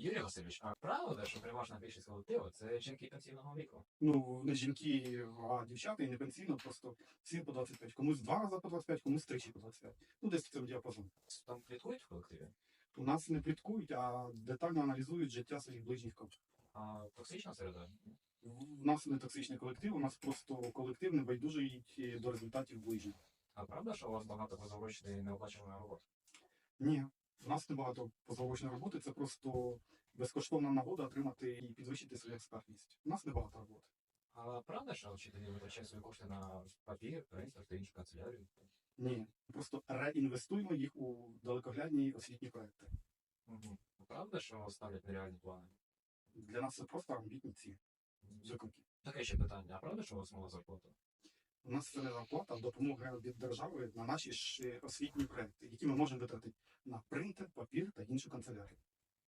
Юрій Васильович, а правда, що переважна більшість колективу це жінки пенсійного віку? Ну, не жінки, а дівчата і не пенсійно, просто всі по 25. Комусь два рази по 25, комусь тричі по 25. Ну, десь в цьому діапазоні. Там пліткують в колективі? У нас не пліткують, а детально аналізують життя своїх ближніх колег. А токсична середа? У нас не токсичний колектив, у нас просто колектив не байдужий до результатів ближніх. А правда, що у вас багато позаурочної неоплачуваної роботи? Ні, у нас небагато позаочної роботи, це просто безкоштовна нагода отримати і підвищити свою експертність. У нас небагато роботи. А правда, що вчителі витрачають свої кошти на папір, принтер та іншу канцелярію? Ні, просто реінвестуємо їх у далекоглядні освітні проекти. Угу. Правда, що ставлять нереальні плани? Для нас це просто амбітні ці виклики. Таке ще питання. А правда, що у вас мала зарплата? У нас це не зарплата, а допомога від держави на наші ж е, освітні проекти, які ми можемо витратити на принтер, папір та іншу канцелярію.